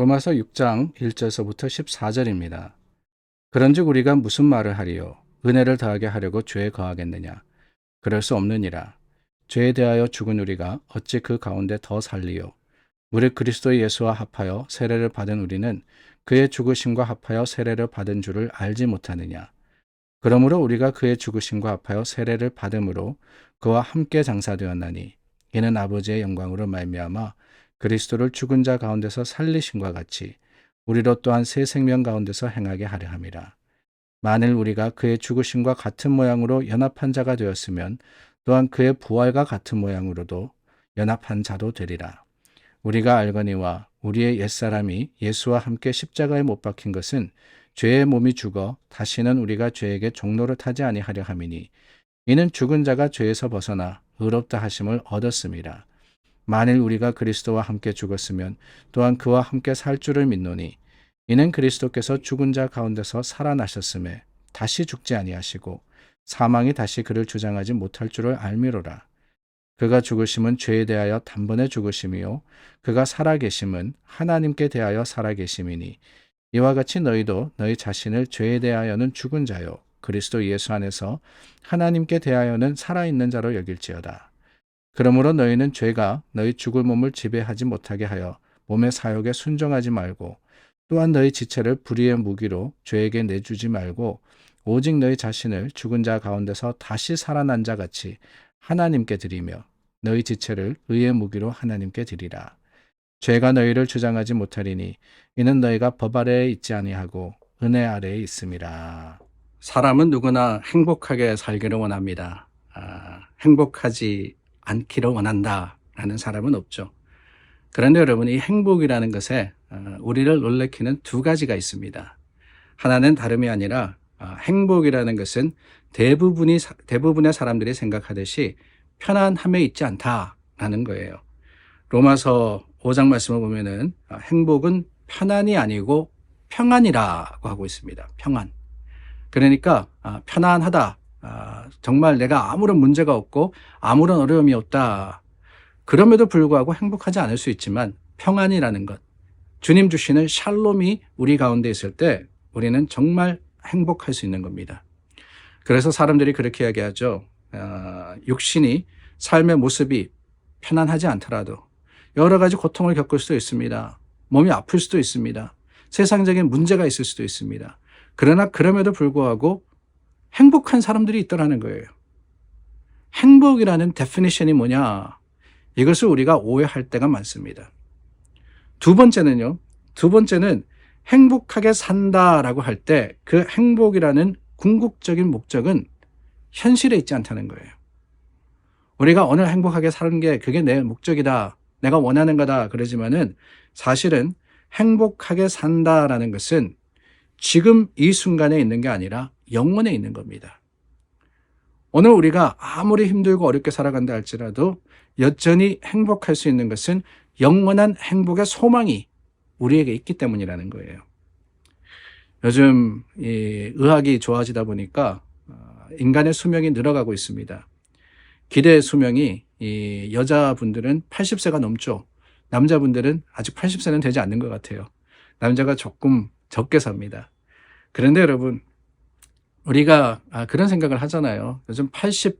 로마서 6장 1절서부터 14절입니다. 그런즉 우리가 무슨 말을 하리요? 은혜를 더하게 하려고 죄에 거하겠느냐? 그럴 수 없느니라. 죄에 대하여 죽은 우리가 어찌 그 가운데 더 살리요? 무릇 그리스도 예수와 합하여 세례를 받은 우리는 그의 죽으심과 합하여 세례를 받은 줄을 알지 못하느냐? 그러므로 우리가 그의 죽으심과 합하여 세례를 받음으로 그와 함께 장사되었나니 이는 아버지의 영광으로 말미암아 그리스도를 죽은 자 가운데서 살리심과 같이 우리로 또한 새 생명 가운데서 행하게 하려 함이라. 만일 우리가 그의 죽으심과 같은 모양으로 연합한 자가 되었으면 또한 그의 부활과 같은 모양으로도 연합한 자도 되리라. 우리가 알거니와 우리의 옛사람이 예수와 함께 십자가에 못 박힌 것은 죄의 몸이 죽어 다시는 우리가 죄에게 종로를 타지 아니하려 함이니 이는 죽은 자가 죄에서 벗어나 의롭다 하심을 얻었음이라. 만일 우리가 그리스도와 함께 죽었으면 또한 그와 함께 살 줄을 믿노니 이는 그리스도께서 죽은 자 가운데서 살아나셨음에 다시 죽지 아니하시고 사망이 다시 그를 주장하지 못할 줄을 알미로라. 그가 죽으심은 죄에 대하여 단번에 죽으심이요 그가 살아계심은 하나님께 대하여 살아계심이니 이와 같이 너희도 너희 자신을 죄에 대하여는 죽은 자요 그리스도 예수 안에서 하나님께 대하여는 살아있는 자로 여길지어다. 그러므로 너희는 죄가 너희 죽을 몸을 지배하지 못하게 하여 몸의 사욕에 순종하지 말고 또한 너희 지체를 불의의 무기로 죄에게 내주지 말고 오직 너희 자신을 죽은 자 가운데서 다시 살아난 자 같이 하나님께 드리며 너희 지체를 의의 무기로 하나님께 드리라. 죄가 너희를 주장하지 못하리니 이는 너희가 법 아래에 있지 아니하고 은혜 아래에 있음이라. 사람은 누구나 행복하게 살기를 원합니다. 아, 행복하지 않기를 원한다라는 사람은 없죠. 그런데 여러분 이 행복이라는 것에 어, 우리를 놀래키는 두 가지가 있습니다. 하나는 다름이 아니라 어, 행복이라는 것은 대부분이 대부분의 사람들이 생각하듯이 편안함에 있지 않다라는 거예요. 로마서 5장 말씀을 보면은 어, 행복은 편안이 아니고 평안이라고 하고 있습니다. 평안. 그러니까 편안하다. 정말 내가 아무런 문제가 없고 아무런 어려움이 없다. 그럼에도 불구하고 행복하지 않을 수 있지만 평안이라는 것, 주님 주시는 샬롬이 우리 가운데 있을 때 우리는 정말 행복할 수 있는 겁니다. 그래서 사람들이 그렇게 이야기하죠. 어, 육신이 삶의 모습이 편안하지 않더라도 여러 가지 고통을 겪을 수도 있습니다. 몸이 아플 수도 있습니다. 세상적인 문제가 있을 수도 있습니다. 그러나 그럼에도 불구하고 행복한 사람들이 있더라는 거예요. 행복이라는 데피니션이 뭐냐? 이것을 우리가 오해할 때가 많습니다. 두 번째는요. 두 번째는 행복하게 산다라고 할 때 그 행복이라는 궁극적인 목적은 현실에 있지 않다는 거예요. 우리가 오늘 행복하게 사는 게 그게 내 목적이다. 내가 원하는 거다. 그러지만은 사실은 행복하게 산다라는 것은 지금 이 순간에 있는 게 아니라 영원에 있는 겁니다. 오늘 우리가 아무리 힘들고 어렵게 살아간다 할지라도 여전히 행복할 수 있는 것은 영원한 행복의 소망이 우리에게 있기 때문이라는 거예요. 요즘 이 의학이 좋아지다 보니까 어, 인간의 수명이 늘어가고 있습니다. 기대 수명이 이 여자분들은 80세가 넘죠. 남자분들은 아직 80세는 되지 않는 것 같아요. 남자가 조금 적게 삽니다. 그런데 여러분, 우리가 아, 그런 생각을 하잖아요. 요즘 80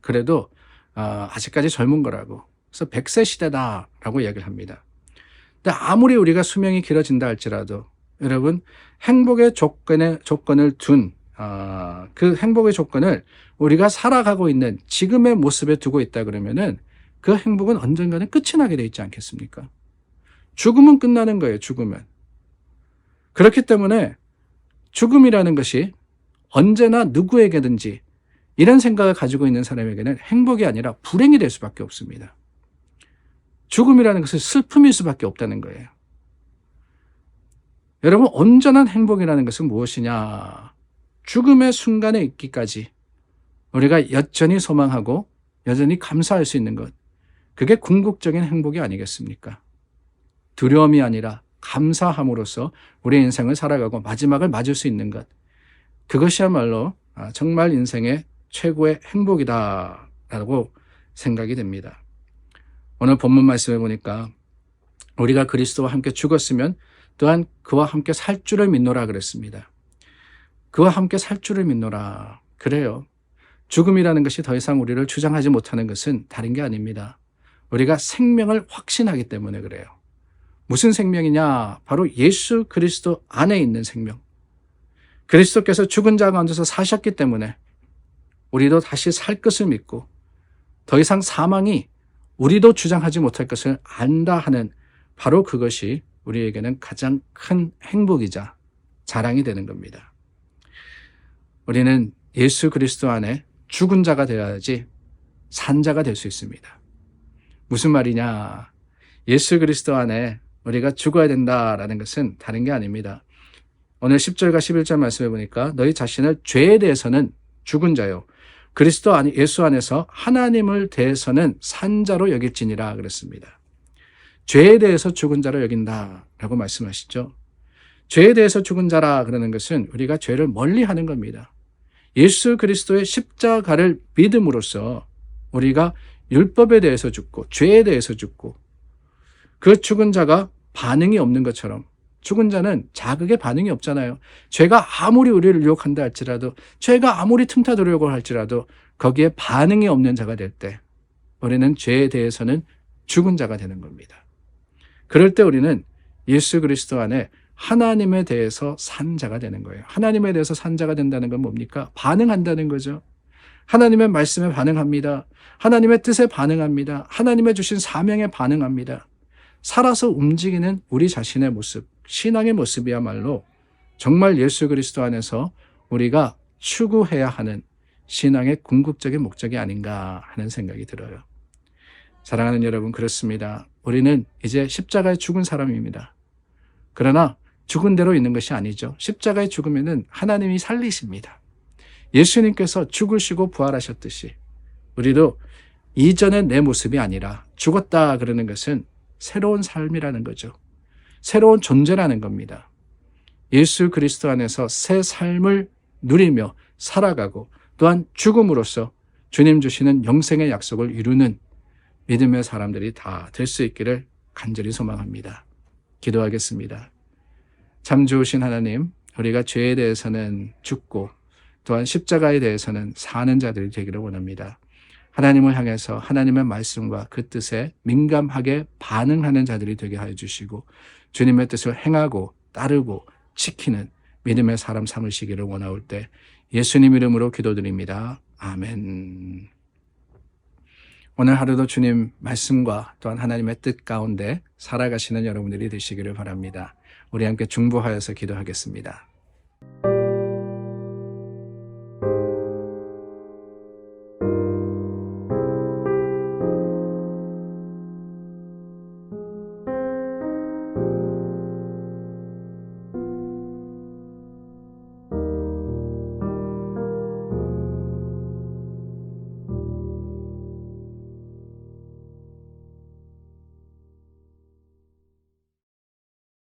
그래도 아, 아직까지 젊은 거라고. 그래서 100세 시대다라고 이야기를 합니다. 근데 아무리 우리가 수명이 길어진다 할지라도 여러분 행복의 조건에 조건을 둔 아, 그 행복의 조건을 우리가 살아가고 있는 지금의 모습에 두고 있다 그러면은 그 행복은 언젠가는 끝이 나게 돼 있지 않겠습니까? 죽음은 끝나는 거예요. 죽으면. 그렇기 때문에 죽음이라는 것이 언제나 누구에게든지 이런 생각을 가지고 있는 사람에게는 행복이 아니라 불행이 될 수밖에 없습니다. 죽음이라는 것은 슬픔일 수밖에 없다는 거예요. 여러분, 온전한 행복이라는 것은 무엇이냐? 죽음의 순간에 있기까지 우리가 여전히 소망하고 여전히 감사할 수 있는 것. 그게 궁극적인 행복이 아니겠습니까? 두려움이 아니라 감사함으로써 우리 인생을 살아가고 마지막을 맞을 수 있는 것. 그것이야말로 아, 정말 인생의 최고의 행복이다라고 생각이 됩니다. 오늘 본문 말씀에 보니까 우리가 그리스도와 함께 죽었으면 또한 그와 함께 살 줄을 믿노라 그랬습니다. 그와 함께 살 줄을 믿노라. 그래요. 죽음이라는 것이 더 이상 우리를 주장하지 못하는 것은 다른 게 아닙니다. 우리가 생명을 확신하기 때문에 그래요. 무슨 생명이냐? 바로 예수 그리스도 안에 있는 생명. 그리스도께서 죽은 자 가운데서 사셨기 때문에 우리도 다시 살 것을 믿고 더 이상 사망이 우리도 주장하지 못할 것을 안다 하는 바로 그것이 우리에게는 가장 큰 행복이자 자랑이 되는 겁니다. 우리는 예수 그리스도 안에 죽은 자가 되어야지 산 자가 될 수 있습니다. 무슨 말이냐? 예수 그리스도 안에 우리가 죽어야 된다라는 것은 다른 게 아닙니다. 오늘 10절과 11절 말씀해 보니까 너희 자신을 죄에 대해서는 죽은 자요. 그리스도 아니 예수 안에서 하나님을 대해서는 산자로 여길지니라 그랬습니다. 죄에 대해서 죽은 자로 여긴다라고 말씀하시죠. 죄에 대해서 죽은 자라 그러는 것은 우리가 죄를 멀리 하는 겁니다. 예수 그리스도의 십자가를 믿음으로써 우리가 율법에 대해서 죽고 죄에 대해서 죽고 그 죽은 자가 반응이 없는 것처럼 죽은 자는 자극의 반응이 없잖아요. 죄가 아무리 우리를 유혹한다 할지라도 죄가 아무리 틈타도려고 할지라도 거기에 반응이 없는 자가 될 때 우리는 죄에 대해서는 죽은 자가 되는 겁니다. 그럴 때 우리는 예수 그리스도 안에 하나님에 대해서 산 자가 되는 거예요. 하나님에 대해서 산 자가 된다는 건 뭡니까? 반응한다는 거죠. 하나님의 말씀에 반응합니다. 하나님의 뜻에 반응합니다. 하나님의 주신 사명에 반응합니다. 살아서 움직이는 우리 자신의 모습, 신앙의 모습이야말로 정말 예수 그리스도 안에서 우리가 추구해야 하는 신앙의 궁극적인 목적이 아닌가 하는 생각이 들어요. 사랑하는 여러분, 그렇습니다. 우리는 이제 십자가에 죽은 사람입니다. 그러나 죽은 대로 있는 것이 아니죠. 십자가에 죽으면은 하나님이 살리십니다. 예수님께서 죽으시고 부활하셨듯이 우리도 이전의 내 모습이 아니라 죽었다 그러는 것은 새로운 삶이라는 거죠. 새로운 존재라는 겁니다. 예수 그리스도 안에서 새 삶을 누리며 살아가고 또한 죽음으로써 주님 주시는 영생의 약속을 이루는 믿음의 사람들이 다 될 수 있기를 간절히 소망합니다. 기도하겠습니다. 참 좋으신 하나님, 우리가 죄에 대해서는 죽고 또한 십자가에 대해서는 사는 자들이 되기를 원합니다. 하나님을 향해서 하나님의 말씀과 그 뜻에 민감하게 반응하는 자들이 되게 하여 주시고 주님의 뜻을 행하고 따르고 지키는 믿음의 사람 삼으시기를 원하올 때 예수님 이름으로 기도드립니다. 아멘. 오늘 하루도 주님 말씀과 또한 하나님의 뜻 가운데 살아가시는 여러분들이 되시기를 바랍니다. 우리 함께 중보하여서 기도하겠습니다.